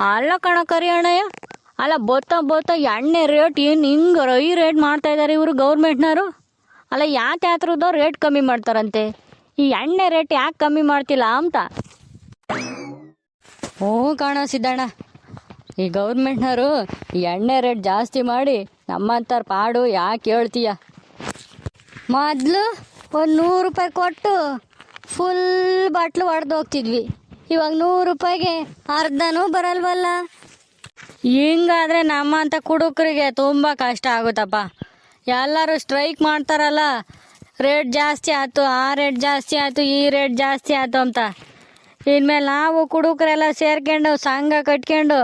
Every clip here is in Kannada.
ಅಲ್ಲ ಕಣ ಕರಿ ಅಣ್ಣಯ್ಯ ಅಲ್ಲ ಬೊತ್ತ ಬೊತ್ತ ಎಣ್ಣೆ ರೇಟ್ ಏನು ಹಿಂಗೆ ಈ ರೇಟ್ ಮಾಡ್ತಾ ಇದ್ದಾರೆ ಇವರು ಗೌರ್ಮೆಂಟ್ನವರು? ಅಲ್ಲ ಯಾಕೆ ರೇಟ್ ಕಮ್ಮಿ ಮಾಡ್ತಾರಂತೆ? ಈ ಎಣ್ಣೆ ರೇಟ್ ಯಾಕೆ ಕಮ್ಮಿ ಮಾಡ್ತಿಲ್ಲ ಅಂತ? ಹ್ಞೂ ಕಾಣ ಸಿದ್ದಣ್ಣ. ಈ ಗೌರ್ಮೆಂಟ್ನವರು ಎಣ್ಣೆ ರೇಟ್ ಜಾಸ್ತಿ ಮಾಡಿ ನಮ್ಮಂಥವ್ರ ಪಾಡು ಯಾಕೆ ಹೇಳ್ತೀಯ? ಮೊದಲು ಒಂದು ನೂರು ರೂಪಾಯಿ ಕೊಟ್ಟು ಫುಲ್ ಬಾಟ್ಲು ಹೊಡೆದು ಹೋಗ್ತಿದ್ವಿ. ಇವಾಗ ನೂರು ರೂಪಾಯಿಗೆ ಅರ್ಧನೂ ಬರಲ್ವಲ್ಲ? ಹಿಂಗಾದ್ರೆ ನಮ್ಮಂಥ ಕುಡುಕರಿಗೆ ತುಂಬ ಕಷ್ಟ ಆಗುತ್ತಪ್ಪ. ಎಲ್ಲರೂ ಸ್ಟ್ರೈಕ್ ಮಾಡ್ತಾರಲ್ಲ ರೇಟ್ ಜಾಸ್ತಿ ಆಯ್ತು, ಆ ರೇಟ್ ಜಾಸ್ತಿ ಆಯ್ತು, ಈ ರೇಟ್ ಜಾಸ್ತಿ ಆಯ್ತು ಅಂತ. ಇನ್ಮೇಲೆ ನಾವು ಕುಡುಕರೆಲ್ಲ ಸೇರ್ಕೊಂಡು ಸಂಘ ಕಟ್ಕೊಂಡು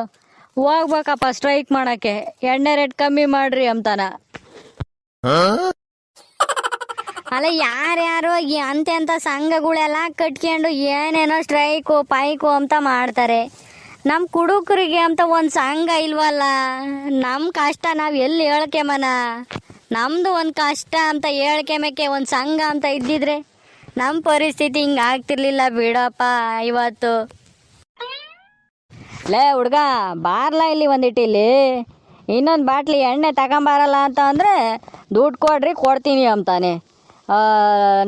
ಹೋಗ್ಬೇಕಪ್ಪ ಸ್ಟ್ರೈಕ್ ಮಾಡೋಕ್ಕೆ. ಎಣ್ಣೆ ರೇಟ್ ಕಮ್ಮಿ ಮಾಡ್ರಿ ಅಂತಾನ. ಅಲ್ಲ, ಯಾರ್ಯಾರೋ ಅಂತೆ ಅಂತ ಸಂಘಗಳೆಲ್ಲ ಕಟ್ಕೊಂಡು ಏನೇನೋ ಸ್ಟ್ರೈಕು, ಪೈಕು ಅಂತ ಮಾಡ್ತಾರೆ. ನಮ್ಮ ಕುಡುಕರಿಗೆ ಅಂತ ಒಂದು ಸಂಘ ಇಲ್ವಲ್ಲ? ನಮ್ಮ ಕಷ್ಟ ನಾವು ಎಲ್ಲಿ ಹೇಳ್ಕೆಮನ ನಮ್ಮದು ಒಂದು ಕಷ್ಟ ಅಂತ ಹೇಳ್ಕೆಮಕ್ಕೆ ಒಂದು ಸಂಘ ಅಂತ ಇದ್ದಿದ್ರೆ ನಮ್ಮ ಪರಿಸ್ಥಿತಿ ಹಿಂಗೆ ಆಗ್ತಿರ್ಲಿಲ್ಲ ಬಿಡಪ್ಪ ಇವತ್ತು. ಲೇ ಹುಡ್ಗ, ಬಾರ್ಲ ಇಲ್ಲಿ ಒಂದಿಟ್ಟಿಲ್ಲಿ. ಇನ್ನೊಂದು ಬಾಟ್ಲಿ ಎಣ್ಣೆ ತಗೊಂಬಾರಲ್ಲ ಅಂತ ಅಂದರೆ ದುಡ್ಡು ಕೊಡ್ರಿ, ಕೊಡ್ತೀನಿ ಅಂತಾನೆ.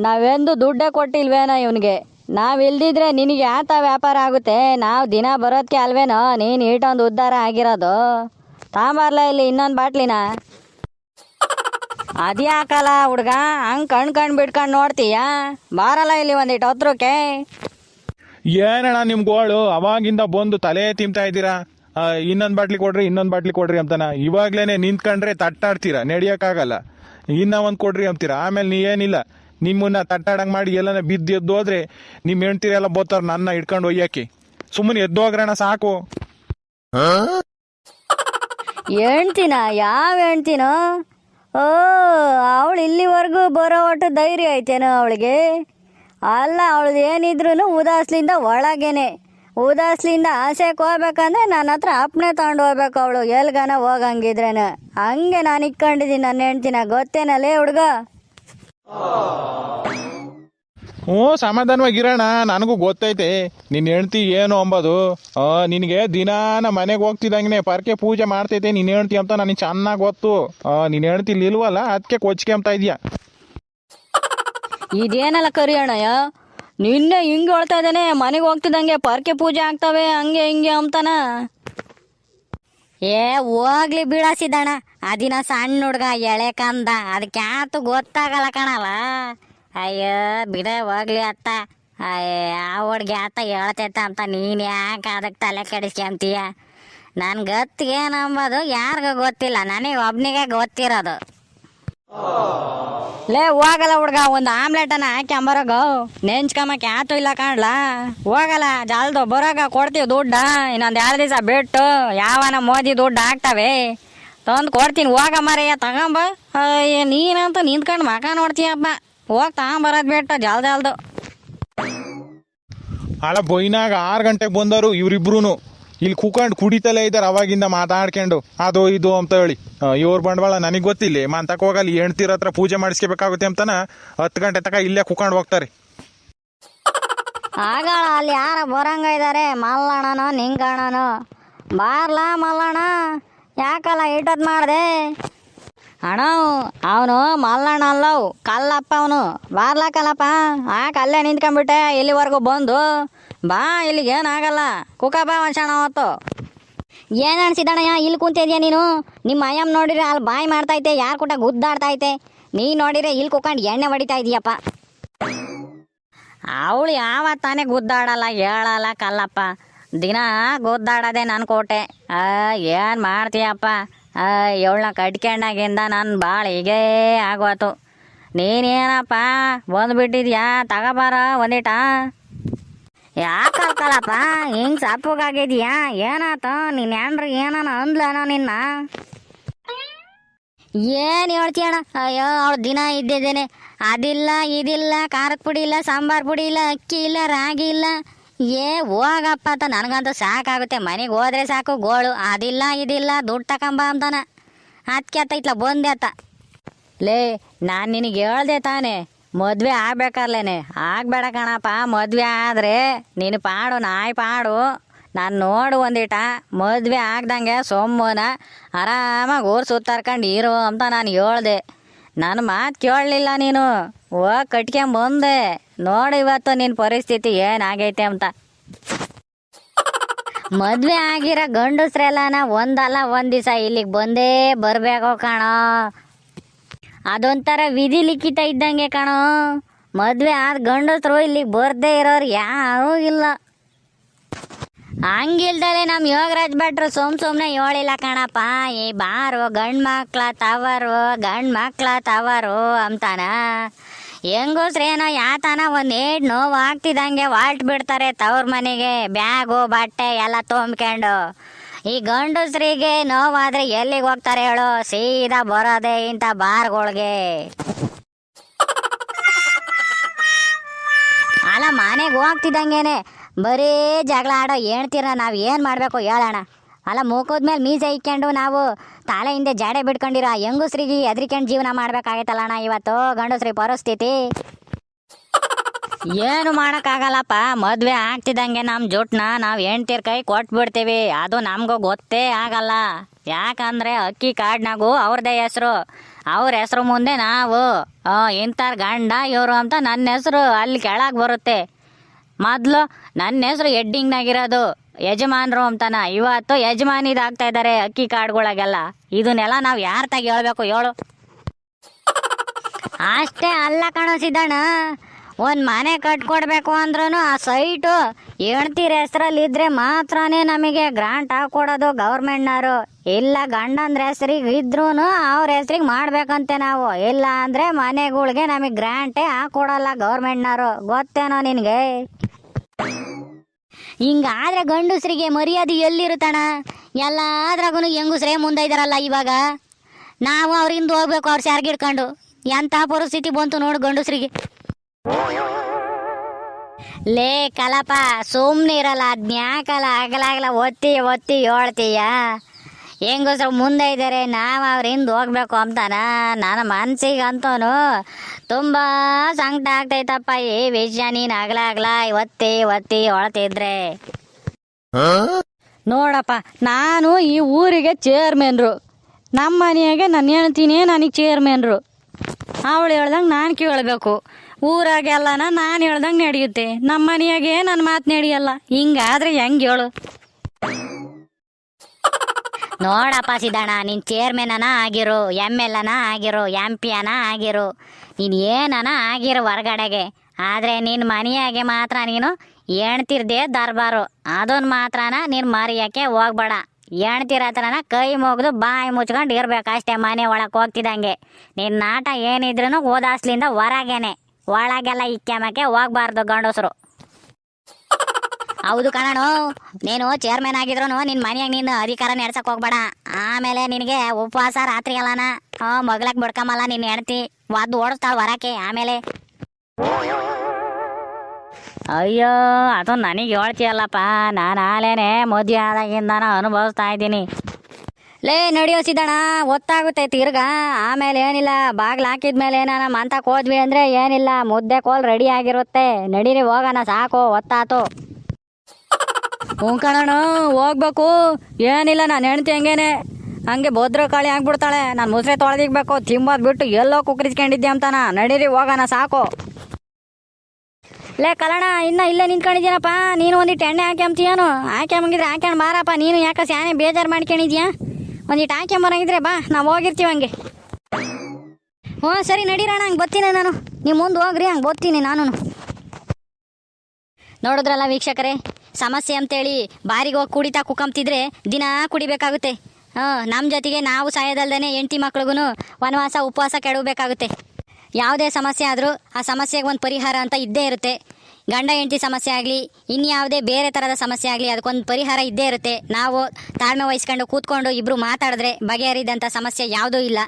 ನಾವೆಂದು ದುಡ್ಡೇ ಕೊಟ್ಟಿಲ್ವೇನೋ ಇವನಿಗೆ? ನಾವು ಇಲ್ದಿದ್ರೆ ನಿನಗೆ ಯಾತ ವ್ಯಾಪಾರ ಆಗುತ್ತೆ. ನಾವು ದಿನ ಬರೋದಕ್ಕೆ ಅಲ್ವೇನೋ? ನೀನು ಇಟ್ಟೊಂದು ಉದ್ಧಾರ ಆಗಿರೋದು. ತಾಂಬಾರ್ಲ ಇಲ್ಲಿ ಇನ್ನೊಂದು ಬಾಟ್ಲಿನ? ಅದ್ಯಾಕಲ್ಲ ಹುಡ್ಗ? ಹಂಗೆ ಕಣ್ ಕಣ್ ಬಿಟ್ಕೊಂಡು ನೋಡ್ತೀಯ? ಬಾರಲ್ಲ ಇಲ್ಲಿ ಒಂದಿಟ್ಟು ಹತ್ರಕ್ಕೆ. ಏನಣ್ಣ ನಿಮ್ ಗೋಳು ಅವಾಗಿಂದ ಬಂದು ತಲೆ ತಿಂತಾ ಇದ್ದೀರಾ? ಇನ್ನೊಂದು ಬಾಟ್ಲಿ ಕೊಡ್ರಿ, ಇನ್ನೊಂದು ಬಾಟ್ಲಿ ಕೊಡ್ರಿ ಅಂತಾನ. ಇವಾಗ್ಲೇನೆ ನಿಂತ್ಕೊಂಡ್ರೆ ತಟ್ಟಾಡ್ತೀರಾ? ನಡಿಯಕ್ಕಾಗಲ್ಲ. ಇನ್ನ ಒಂದು ಕೊಡ್ರಿ ಅಂತೀರ? ಆಮೇಲೆ ನೀ ಏನಿಲ್ಲ, ನಿಮ್ಮನ್ನ ತಟ್ಟಾಡಂಗೆ ಮಾಡಿ ಎಲ್ಲನ ಬಿದ್ದು ಎದ್ದು ಹೋದ್ರೆ ನಿಮ್ಮ ಎಲ್ಲ ಬೋತಾರ ನನ್ನ ಹಿಡ್ಕೊಂಡು ಒಯ್ಯಾಕಿ. ಸುಮ್ಮನೆ ಎದ್ದು ಹೋಗ್ರಣ ಸಾಕು. ಹೆಣ್ತಿನ ಯಾವ ಹೆಣ್ತಿನೋ ಓ, ಅವಳು ಇಲ್ಲಿವರೆಗೂ ಬರೋ ಒಟ್ಟು ಧೈರ್ಯ ಐತೇನೋ ಅವಳಿಗೆ? ಅಲ್ಲ, ಅವಳದು ಏನಿದ್ರು ಉದಾಸ್ಲಿಂದ ಒಳಗೇನೆ. ಉದಾಸ್ಲಿಂದ ಆಸೆಗೆ ಹೋಗ್ಬೇಕಂದ್ರೆ ನನ್ನ ಹತ್ರ ಅಪ್ಪನೆ ತಗೊಂಡು ಹೋಗ್ಬೇಕು ಅವಳು. ಎಲ್ಗನ ಹೋಗಂಗಿದ್ರೆ ಹಂಗೆ ನಾನು ಇಕ್ಕೊಂಡಿದ್ದೀನಿ ನನ್ನ ಹೆಂಡ್ತಿನ. ಗೊತ್ತೇನಲ್ಲೇ ಹುಡುಗ? ಹ್ಞೂ ಸಮಾಧಾನವಾಗಿರೋಣ ನನಗೂ ಗೊತ್ತೈತೆ. ನಿನ್ನ ಹೆಂಡ್ತಿ ಏನು ಅಂಬೋದು? ನಿನಗೆ ನಿನಗೆ ದಿನಾನ ಮನೆಗೆ ಹೋಗ್ತಿದ್ದಂಗೆ ಪರ್ಕೆ ಪೂಜೆ ಮಾಡ್ತೈತೆ ನಿನ್ನ ಹೆಂಡ್ತಿ ಅಂತ ನನಗೆ ಚೆನ್ನಾಗಿ ಗೊತ್ತು. ಆ, ನಿನ್ನ ಹೆಂಡ್ತಿ ಇಲ್ಲಿ ಇಲ್ವಲ್ಲ? ಅದಕ್ಕೆ ಕೊಚ್ಕೆ ಅಂತ ಇದೆಯಾ? ಇದೇನಲ್ಲ ಕರಿಯಣ್ಣಯ್ಯ? ನಿನ್ನೆ ಹಿಂಗೆ ಹೇಳ್ತಾ ಇದ್ದಾನೆ, ಮನೆಗೆ ಹೋಗ್ತಿದ್ದಂಗೆ ಪರ್ಕೆ ಪೂಜೆ ಆಗ್ತವೆ, ಹಂಗೆ ಹಿಂಗೆ ಅಂತಾನ. ಏ, ಹೋಗ್ಲಿ ಬೀಳಸಿದಣ ಅದಿನ ಸಣ್ಣ ಹುಡ್ಗ, ಎಳೆ ಕಂದ ಅದಕ್ಕೆ ಯಾತು ಗೊತ್ತಾಗಲ್ಲ ಕಣಲ್ಲ. ಅಯ್ಯೋ, ಬಿಡ, ಹೋಗ್ಲಿ ಅತ್ತ. ಆ ಹುಡ್ಗಿ ಆತ ಹೇಳ್ತೈತ ಅಂತ ನೀನ್ ಯಾಕೆ ಅದಕ್ಕೆ ತಲೆ ಕೆಡಿಸ್ಕೊಂತೀಯ? ನನ್ ಗತ್ತಿಗೆ ನಂಬೋದು ಯಾರಿಗೂ ಗೊತ್ತಿಲ್ಲ. ನನಗೆ ಒಬ್ನಿಗೆ ಗೊತ್ತಿರೋದು. ಲೇ, ಹೋಗಲ್ಲ ಹುಡ್ಗ, ಒಂದು ಅನ್ನ ಹಾಕಿ ಅಂಬರಾಗ. ನೆಂಚ್ಕಮ್ಮ ಯಾತು ಇಲ್ಲ ಕಾಣ್ಲಾ? ಹೋಗಲ್ಲ, ಜಾಲ್ದು ಬರೋಗ ಕೊಡ್ತೀವಿ ದುಡ್ಡ. ಇನ್ನೊಂದು ಎರಡು ದಿವಸ ಬಿಟ್ಟು ಯಾವನ ಮೋದಿ ದುಡ್ಡು ಹಾಕ್ತಾವೆ. ತಂದು ಕೊಡ್ತೀನಿ, ಹೋಗ ಮರೆಯ ತಗೊಂಬ. ನೀನಂತೂ ನಿಂತ್ಕೊಂಡು ಮಕ ನೋಡ್ತೀಯಪ್ಪ. ಹೋಗ್ ತಗೊಂಬರೋದು ಬಿಟ್ಟು, ಜಾಲ್ದು, ಜಲ್ದು. ಅಲ್ಲ, ಬೈನಾಗ ಆರು ಗಂಟೆಗೆ ಬಂದರು ಇವರಿಬ್ರು ಇಲ್ಲಿ ಕುಕೊಂಡು ಕುಡಿತಲೇ ಇದ್ದಾರೆ ಅವಾಗಿಂದ ಮಾತಾಡ್ಕೊಂಡು. ಅದು ಇದು ಅಂತ ಹೇಳಿ. ಇವ್ರ ಬಂಡವಾಳ ನನಗೆ ಗೊತ್ತಿಲ್ಲ. ಮಂತಕ್ಕೆ ಹೋಗಲ್ಲ ಹೆಣ್ತಿರ ಹತ್ರ ಪೂಜೆ ಮಾಡಿಸ್ಕೋಬೇಕಾಗುತ್ತೆ ಅಂತನ ಹತ್ತು ಗಂಟೆ ತನಕ ಇಲ್ಲೇ ಕುಕೊಂಡು ಹೋಗ್ತಾರೆ. ಆಗಲ್ಲ ಅಲ್ಲಿ ಯಾರ ಬರಂಗ ಇದ್ದಾರೆ ಮಲ್ಲಣ್ಣನೋ ನಿಂಗಣ್ಣನೋ? ಬಾರ್ಲಾ ಮಲ್ಲಣ್ಣ, ಯಾಕಲ್ಲ ಇಟ್ಟದ್ ಮಾಡ್ದೆ? ಅಣ್ಣ, ಅವನು ಮಲ್ಲಣ್ಣ ಅಲ್ಲವು. ಕಲ್ಲಪ್ಪ ಅವನು. ಬಾರ್ಲಾ ಕಲ್ಲಪ್ಪ? ಕಲ್ಲೆ ಅಲ್ಲೇ ನಿಂತ್ಕೊಂಡ್ಬಿಟ್ಟೆ. ಇಲ್ಲಿವರೆಗೂ ಬಂದು. ಬಾ, ಇಲ್ಲಿಗೆ ಏನಾಗಲ್ಲ. ಕುಕಪ್ಪ ಒಂದ್ಸಣ ಅವತ್ತು. ಏನು ಅನ್ಸಿದಣ್ಣಯ್ಯ ಇಲ್ಲಿ ಕುಂತಿದ್ಯಾ ನೀನು? ನಿಮ್ಮ ಅಯ್ಯಮ್ಮ ನೋಡಿದ್ರೆ ಅಲ್ಲಿ ಬಾಯಿ ಮಾಡ್ತೈತೆ ಯಾರು ಕೂಟ ಗುದ್ದಾಡ್ತಾ ಐತೆ ನೀ ನೋಡಿದ್ರೆ ಇಲ್ಲಿ ಕುಕೊಂಡು ಎಣ್ಣೆ ಹೊಡಿತಾ ಇದೀಯಪ್ಪ. ಅವಳು ಯಾವ ತಾನೇ ಗುದ್ದಾಡಲ್ಲ, ಹೇಳಲ್ಲ ಕಲ್ಲಪ್ಪ. ದಿನ ಗುದ್ದಾಡೋದೆ ನಾನು ಕೋಟೆ. ಏನು ಮಾಡ್ತೀಯಪ್ಪ? ಇವಳನ್ನ ಕಟ್ಕೊಂಡಾಗಿಂದ ನನ್ನ ಭಾಳ ಹೀಗೇ ಆಗೋತು. ನೀನೇನಪ್ಪ, ಬಂದ್ಬಿಟ್ಟಿದ್ಯಾ? ತಗೋಬಾರ, ಒಂದಿಟ. ಯಾಕಲ್ಕಲ್ಲಪ್ಪ ಹಿಂಗೆ ಸಪ್ಪಗಾಗಿದ್ಯಾ? ಏನಾತ? ನೀನು ಏನ್ರಿ ಏನಾನ ಅಂದ್ಲನ ನಿನ್ನ? ಏನು ಹೇಳ್ತೀಯಣ್ಣ ಅಯ್ಯೋ, ಅವಳು ದಿನ ಇದ್ದಿದ್ದೇನೆ. ಅದಿಲ್ಲ, ಇದಿಲ್ಲ, ಖಾರದ ಪುಡಿ ಇಲ್ಲ, ಸಾಂಬಾರ್ ಪುಡಿ ಇಲ್ಲ, ಅಕ್ಕಿ ಇಲ್ಲ, ರಾಗಿ ಇಲ್ಲ. ಏ, ಹೋಗಪ್ಪ ಅಂತ ನನಗಂತೂ ಸಾಕಾಗುತ್ತೆ. ಮನೆಗೆ ಹೋದ್ರೆ ಸಾಕು, ಗೋಳು. ಅದಿಲ್ಲ, ಇದಿಲ್ಲ, ದುಡ್ಡು ತಕೊಂಬ ಅಂತಾನ. ಅದಕ್ಕೆ ಅತ್ತ ಇತ್ಲ ಬಂದೆ ಅತ್ತ. ಲೇ, ನಾನು ನಿನಗೆ ಹೇಳ್ದೆ ತಾನೆ, ಮದುವೆ ಆಗ್ಬೇಕಲ್ಲೇನೆ. ಆಗ್ಬೇಡ ಕಣಪ್ಪ, ಮದುವೆ ಆದರೆ ನೀನು ಪಾಡು, ನಾಯಿ ಪಾಡು. ನಾನು ನೋಡು ಒಂದಿಟ, ಮದುವೆ ಆಗ್ದಂಗೆ ಸೊಮ್ಮನ ಆರಾಮಾಗಿ ಊರು ಸುತ್ತಾರ್ಕೊಂಡು ಇರು ಅಂತ ನಾನು ಹೇಳ್ದೆ. ನನ್ನ ಮಾತು ಕೇಳಲಿಲ್ಲ ನೀನು. ಹೋಗಿ ಕಟ್ಕೊಂಬಂದೆ. ನೋಡು ಇವತ್ತು ನಿನ್ನ ಪರಿಸ್ಥಿತಿ ಏನಾಗೈತೆ ಅಂತ. ಮದ್ವೆ ಆಗಿರೋ ಗಂಡಸ್ರೆಲ್ಲನ ಒಂದಲ್ಲ ಒಂದ್ ದಿವಸ ಇಲ್ಲಿಗೆ ಬಂದೇ ಬರ್ಬೇಕು ಕಣೋ. ಅದೊಂಥರ ವಿಧಿ ಲಿಖಿತ ಇದ್ದಂಗೆ ಕಣೋ. ಮದ್ವೆ ಆದ ಗಂಡಸ್ರು ಇಲ್ಲಿಗೆ ಬರ್ದೇ ಇರೋರು ಯಾರೂ ಇಲ್ಲ. ಹಂಗಿಲ್ದಲೆ ನಮ್ಮ ಯೋಗರಾಜ್ ಭಟ್ರು ಸುಮ್ ಸುಮ್ಮನೆ ಹೇಳಿಲ್ಲ ಕಣಪ್ಪ, ಈ ಬಾರು ಗಂಡು ಮಕ್ಳ ತವರು ಗಂಡು ಮಕ್ಳ ತವರು ಅಂತಾನ. ಹೆಂಗೋಸ್ರೇನೋ ಯಾತನ ಒಂದ್ ಏಡ್ ನೋವು ಆಗ್ತಿದಂಗೆ ವಾಲ್ಟ್ ಬಿಡ್ತಾರೆ ತವ್ರ ಮನೆಗೆ. ಬ್ಯಾಗು, ಬಟ್ಟೆ ಎಲ್ಲ ತೊಂಬ್ಕೊಂಡು. ಈ ಗಂಡಸ್ರಿಗೆ ನೋವಾದ್ರೆ ಎಲ್ಲಿಗೆ ಹೋಗ್ತಾರೆ ಹೇಳು? ಸೀದಾ ಬರೋದೆ ಇಂಥ ಬಾರ್ಗಳಿಗೆ. ಅಲ್ಲ ಮನೆಗೆ ಹೋಗ್ತಿದ್ದಂಗೆನೆ ಬರೀ ಜಗಳ ಆಡೋ ಹೇಳ್ತೀರ ನಾವು ಏನು ಮಾಡಬೇಕು ಹೇಳೋಣ ಅಲ್ಲ, ಮೂಕೋದ್ಮೇಲೆ ಮೀಸೆ ಇಕ್ಕೊಂಡು ನಾವು ತಾಳೆ ಹಿಂದೆ ಜಾಡೆ ಬಿಟ್ಕೊಂಡಿರೋ ಆ ಹೆಂಗಸ್ರಿಗೆ ಎದ್ರಿಕೊಂಡು ಜೀವನ ಮಾಡ್ಬೇಕಾಗೈತಲ್ಲಣ್ಣ ಇವತ್ತು, ಗಂಡಸ್ರಿ ಪರಿಸ್ಥಿತಿ. ಏನು ಮಾಡೋಕ್ಕಾಗಲ್ಲಪ್ಪ, ಮದುವೆ ಆಗ್ತಿದ್ದಂಗೆ ನಮ್ಮ ಜುಟ್ನ ನಾವು ಹೆಣ್ತಿರ್ ಕೈ ಕೊಟ್ಬಿಡ್ತೀವಿ, ಅದು ನಮಗೂ ಗೊತ್ತೇ ಆಗಲ್ಲ. ಯಾಕಂದ್ರೆ ಅಕ್ಕಿ ಕಾಡ್ನಾಗು ಅವ್ರದೇ ಹೆಸರು, ಅವ್ರ ಹೆಸರು ಮುಂದೆ ನಾವು ಇಂಥವ್ರ ಗಂಡ ಇವರು ಅಂತ ನನ್ನ ಹೆಸರು ಅಲ್ಲಿ ಕೆಳಗೆ ಬರುತ್ತೆ. ಮೊದಲು ನನ್ನ ಹೆಸರು ಹೆಡ್ಡಿಂಗ್ನಾಗಿರೋದು ಯಜಮಾನ್ರು ಅಂತಾನ. ಇವತ್ತು ಯಜಮಾನಿದಾಗ್ತಾ ಇದ್ದಾರೆ ಅಕ್ಕಿ ಕಾರ್ಡ್ಗಳಿಗೆಲ್ಲ ಇದನ್ನೆಲ್ಲ ನಾವು ಯಾರ ತಾಗಿ ಹೇಳ್ಬೇಕು ಹೇಳು. ಅಷ್ಟೇ ಅಲ್ಲ ಕಣೋ ಸಿದ್ದಣ್ಣ. ಒಂದು ಮನೆ ಕಟ್ಕೊಡ್ಬೇಕು ಅಂದ್ರೂ ಆ ಸೈಟು ಹೆಣ್ತೀರ ಹೆಸ್ರಲ್ಲಿ ಇದ್ರೆ ಮಾತ್ರನೇ ನಮಗೆ ಗ್ರಾಂಟ್ ಹಾಕೊಡೋದು ಗೌರ್ಮೆಂಟ್ನವರು. ಇಲ್ಲ ಗಂಡಂದ್ರ ಹೆಸ್ರಿಗೆ ಇದ್ರೂ ಅವ್ರ ಹೆಸ್ರಿಗೆ ಮಾಡ್ಬೇಕಂತೆ ನಾವು. ಇಲ್ಲ ಅಂದರೆ ಮನೆಗಳಿಗೆ ನಮಗೆ ಗ್ರಾಂಟೇ ಹಾಕೊಡಲ್ಲ ಗೌರ್ಮೆಂಟ್ನವರು. ಗೊತ್ತೇನೋ ನಿನಗೆ? ಹಿಂಗಾದ್ರೆ ಗಂಡಸ್ರಿಗೆ ಮರ್ಯಾದೆ ಎಲ್ಲಿರುತ್ತಣ? ಎಲ್ಲಾದ್ರಾಗೂ ಹೆಂಗಸ್ರೇ ಮುಂದೆ ಇದಾರಲ್ಲ ಇವಾಗ. ನಾವು ಅವ್ರಿಂದ ಹೋಗ್ಬೇಕು ಅವ್ರು ಸ್ಯಾರ್ಗಿಡ್ಕೊಂಡು ಎಂಥ ಪರಿಸ್ಥಿತಿ ಬಂತು ನೋಡು ಗಂಡಸ್ರಿಗೆ. ಲೇ ಕಲಪ ಸುಮ್ಮನೆ ಇರಲ್ಲ ಅದ್ನ್ಯಾಕಲ್ಲ ಆಗಲಾಗಲ ಒತ್ತಿ ಒತ್ತಿ ಹೇಳ್ತೀಯ. ಹೆಂಗಸ್ರು ಮುಂದೆ ಇದ್ದಾರೆ ನಾವು ಅವ್ರಿಂದ ಹೋಗ್ಬೇಕು ಅಂತಾನ. ನನ್ನ ಮನ್ಸಿಗಂತೂ ತುಂಬ ಸಂಕಟ ಆಗ್ತೈತಪ್ಪ ಈ ವಿಷಯ. ನೀನು ಆಗಲಾಗಲ ಒತ್ತಿ ಒತ್ತಿ ಹೊಳ್ತಿದ್ರೆ. ನೋಡಪ್ಪ ನಾನು ಈ ಊರಿಗೆ ಚೇರ್ಮನ್ರು ನಮ್ಮ ಮನೆಯಾಗೆ ನನ್ನ ಹೇಳ್ತೀನಿ ನನಗೆ ಚೇರ್ಮನ್ರು ಅವಳು ಹೇಳ್ದಂಗೆ ನಾನು ಕೇಳಬೇಕು. ಊರಾಗೆಲ್ಲನ ನಾನು ಹೇಳ್ದಂಗೆ ನಡೆಯುತ್ತೆ. ನಮ್ಮ ಮನೆಯಾಗೆ ನನ್ನ ಮಾತು ನಡೆಯಲ್ಲ. ಹಿಂಗಾದ್ರೆ ಹೆಂಗೆ ಹೇಳು? ನೋಡಪ್ಪ ಸಿದ್ದಣ್ಣ, ನೀನು ಚೇರ್ಮನನ ಆಗಿರು ಎಂ ಎಲ್ ಅನ ಆಗಿರು ಎಂ ಪಿ ಅನ ಆಗಿರು. ನೀನು ಏನನ ಆಗಿರು ಹೊರಗಡೆಗೆ. ಆದರೆ ನಿನ್ನ ಮನೆಯಾಗೆ ಮಾತ್ರ ನೀನು ಹೆಣ್ತಿರ್ದೇ ದರ್ಬಾರು. ಅದನ್ನ ಮಾತ್ರನ ನೀನು ಮರೆಯೋಕ್ಕೆ ಹೋಗ್ಬೇಡ. ಹೆಣ್ತಿರ ಹತ್ರನ ಕೈ ಮುಗಿದು ಬಾಯಿ ಮುಚ್ಕೊಂಡು ಇರ್ಬೇಕು. ಅಷ್ಟೇ ಮನೆ ಒಳಗೆ ಹೋಗ್ತಿದ್ದಂಗೆ. ನಿನ್ನ ನಾಟ ಏನಿದ್ರೂ ಓದಾಸ್ಲಿಂದ ಹೊರಗೇನೆ. ಒಳಗೆಲ್ಲ ಇಕ್ಕೆಮಕ್ಕೆ ಹೋಗ್ಬಾರ್ದು ಗಂಡಸರು. ಹೌದು ಕಣನು ನೀನು ಚೇರ್ಮನ್ ಆಗಿದ್ರು ನಿನ್ನ ಮನೆಯಾಗ ನೀನು ಅಧಿಕಾರ ನಡ್ಸಕ್ ಹೋಗ್ಬೇಡ. ಆಮೇಲೆ ನಿನಗೆ ಉಪವಾಸ ರಾತ್ರಿ ಅಲ್ಲನ ಮಗ್ಲಕ್ ಬಿಡ್ಕಮಲ್ಲ ನಿನ್ನ ಹೆಣ್ತಿ ವದ್ದು ಓಡಿಸ್ತಾಳೆ ಹೊರಕ್ಕೆ ಆಮೇಲೆ. ಅಯ್ಯೋ, ಅದು ನನಗೆ ಹೇಳ್ತೀಯಲ್ಲಪ್ಪ, ನಾನು ಆಲೇನೆ ಮದುವೆ ಆದಾಗಿಂದ ಅನುಭವಿಸ್ತಾ ಇದ್ದೀನಿ. ಲೇ, ನಡಿಯೋ ಸಿದ್ದಣ್ಣ, ಒತ್ತಾಗುತ್ತೆ ತಿರ್ಗ. ಆಮೇಲೆ ಏನಿಲ್ಲ, ಬಾಗ್ಲ ಹಾಕಿದ್ಮೇಲೆ ಏನಾನ ಮಂತಕ್ಕೆ ಹೋದ್ವಿ ಅಂದರೆ ಏನಿಲ್ಲ, ಮುದ್ದೆ ಕೋಲ್ ರೆಡಿ ಆಗಿರುತ್ತೆ. ನಡೀರಿ, ಹೋಗೋಣ, ಸಾಕು, ಒತ್ತಾತು. ಹ್ಞೂ ಹೋಗ್ಬೇಕು. ಏನಿಲ್ಲ, ನಾನು ಹೆಣ್ತಿ ಹಂಗೇನೆ. ಹಂಗೆ ಭದ್ರ ಕಾಳಿ ಆಗ್ಬಿಡ್ತಾಳೆ. ನಾನು ಮುಸ್ರೆ ತೊಳೆದಿಗ್ಬೇಕು. ತಿಂಬೋದ್ ಬಿಟ್ಟು ಎಲ್ಲೋ ಕುಕ್ರಿಸ್ಕೊಂಡಿದ್ದೆ ಅಂತಾನ ನಡೀರಿ, ಹೋಗೋಣ, ಸಾಕು. ಲೇ ಕಲಣ ಇನ್ನ ಇಲ್ಲೇ ನಿಂತ್ಕೊಂಡಿದ್ದೀನಪ್ಪ. ನೀನು ಒಂದಿಟ್ಟು ಎಣ್ಣೆ ಹಾಕ್ಯಂತೀಯನು ಹಾಕ್ಯಂಗಿದ್ರೆ ಹಾಕ್ಯಂಡ್ ಬಾರಪ್ಪ ನೀನು ಯಾಕೆ ಸ್ಯಾನೆ ಬೇಜಾರು ಮಾಡ್ಕೊಂಡಿದ್ಯಾ ಒಂದಿಟ್ಟು ಮರಂಗಿದ್ರೆ ಬಾ, ನಾವು ಹೋಗಿರ್ತೀವಿ ಹಂಗೆ. ಹ್ಞೂ, ಸರಿ ನಡೀರಣ ಹಂಗೆ ಬರ್ತೀನಿ ನಾನು. ನೀವು ಮುಂದೆ ಹೋಗ್ರಿ, ಹಂಗೆ ಬರ್ತೀನಿ ನಾನು ನೋಡಿದ್ರಲ್ಲ ವೀಕ್ಷಕರೇ, ಸಮಸ್ಯೆ ಅಂತೇಳಿ ಬಾರಿಗೆ ಹೋಗಿ ಕುಡಿತಾ ಕುಕಂಬ್ತಿದ್ರೆ ದಿನ ಕುಡಿಬೇಕಾಗುತ್ತೆ. ಹಾಂ ನಮ್ಮ ಜೊತೆಗೆ ನಾವು ಸಾಯೋದಲ್ದೇ ಹೆಂಡತಿ ಮಕ್ಳಿಗೂ ವನವಾಸ, ಉಪವಾಸ ಕೆಡಬೇಕಾಗುತ್ತೆ ಯಾವುದೇ ಸಮಸ್ಯೆ ಆದರೂ ಆ ಸಮಸ್ಯೆಗೆ ಒಂದು ಪರಿಹಾರ ಅಂತ ಇದ್ದೇ ಇರುತ್ತೆ. ಗಂಡ ಹೆಂಡತಿ ಸಮಸ್ಯೆ ಆಗಲಿ ಇನ್ಯಾವುದೇ ಬೇರೆ ಥರದ ಸಮಸ್ಯೆ ಆಗಲಿ, ಅದಕ್ಕೊಂದು ಪರಿಹಾರ ಇದ್ದೇ ಇರುತ್ತೆ. ನಾವು ತಾಳ್ಮೆ ವಹಿಸ್ಕೊಂಡು ಕೂತ್ಕೊಂಡು ಇಬ್ಬರು ಮಾತಾಡಿದ್ರೆ ಬಗೆಹರಿದಂಥ ಸಮಸ್ಯೆ ಯಾವುದೂ ಇಲ್ಲ.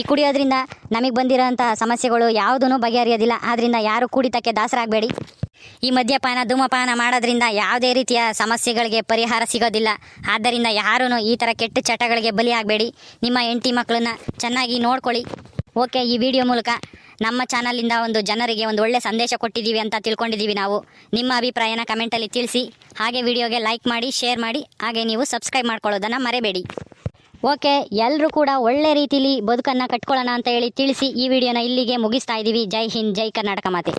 ಈ ಕುಡಿಯೋದ್ರಿಂದ ನಮಗೆ ಬಂದಿರೋಂಥ ಸಮಸ್ಯೆಗಳು ಯಾವುದೂ ಬಗೆಹರಿಯೋದಿಲ್ಲ. ಆದ್ದರಿಂದ ಯಾರು ಕುಡಿತಕ್ಕೆ ದಾಸರಾಗಬೇಡಿ. ಈ ಮದ್ಯಪಾನ, ಧೂಮಪಾನ ಮಾಡೋದ್ರಿಂದ ಯಾವುದೇ ರೀತಿಯ ಸಮಸ್ಯೆಗಳಿಗೆ ಪರಿಹಾರ ಸಿಗೋದಿಲ್ಲ. ಆದ್ದರಿಂದ ಯಾರೂ ಈ ಥರ ಕೆಟ್ಟ ಚಟಗಳಿಗೆ ಬಲಿಯಾಗಬೇಡಿ. ನಿಮ್ಮ ಹೆಂಡತಿ ಮಕ್ಕಳನ್ನ ಚೆನ್ನಾಗಿ ನೋಡ್ಕೊಳ್ಳಿ. ಓಕೆ, ಈ ವಿಡಿಯೋ ಮೂಲಕ ನಮ್ಮ ಚಾನಲಿಂದ ಒಂದು ಜನರಿಗೆ ಒಂದು ಒಳ್ಳೆ ಸಂದೇಶ ಕೊಟ್ಟಿದ್ದೀವಿ ಅಂತ ತಿಳ್ಕೊಂಡಿದ್ದೀವಿ ನಾವು. ನಿಮ್ಮ ಅಭಿಪ್ರಾಯನ ಕಮೆಂಟಲ್ಲಿ ತಿಳಿಸಿ, ಹಾಗೆ ವಿಡಿಯೋಗೆ ಲೈಕ್ ಮಾಡಿ ಶೇರ್ ಮಾಡಿ, ಹಾಗೆ ನೀವು ಸಬ್ಸ್ಕ್ರೈಬ್ ಮಾಡ್ಕೊಳ್ಳೋದನ್ನು ಮರೆಬೇಡಿ. ಓಕೆ ಎಲ್ಲರೂ ಕೂಡ ಒಳ್ಳೆ ರೀತಿಲಿ ಬದುಕನ್ನು ಕಟ್ಕೊಳ್ಳೋಣ ಅಂತ ಹೇಳಿ ತಿಳಿಸಿ ಈ ವಿಡಿಯೋನ ಇಲ್ಲಿಗೆ ಮುಗಿಸ್ತಾ ಇದ್ದೀವಿ ಜೈ ಹಿಂದ್, ಜೈ ಕರ್ನಾಟಕ ಮಾತೆ.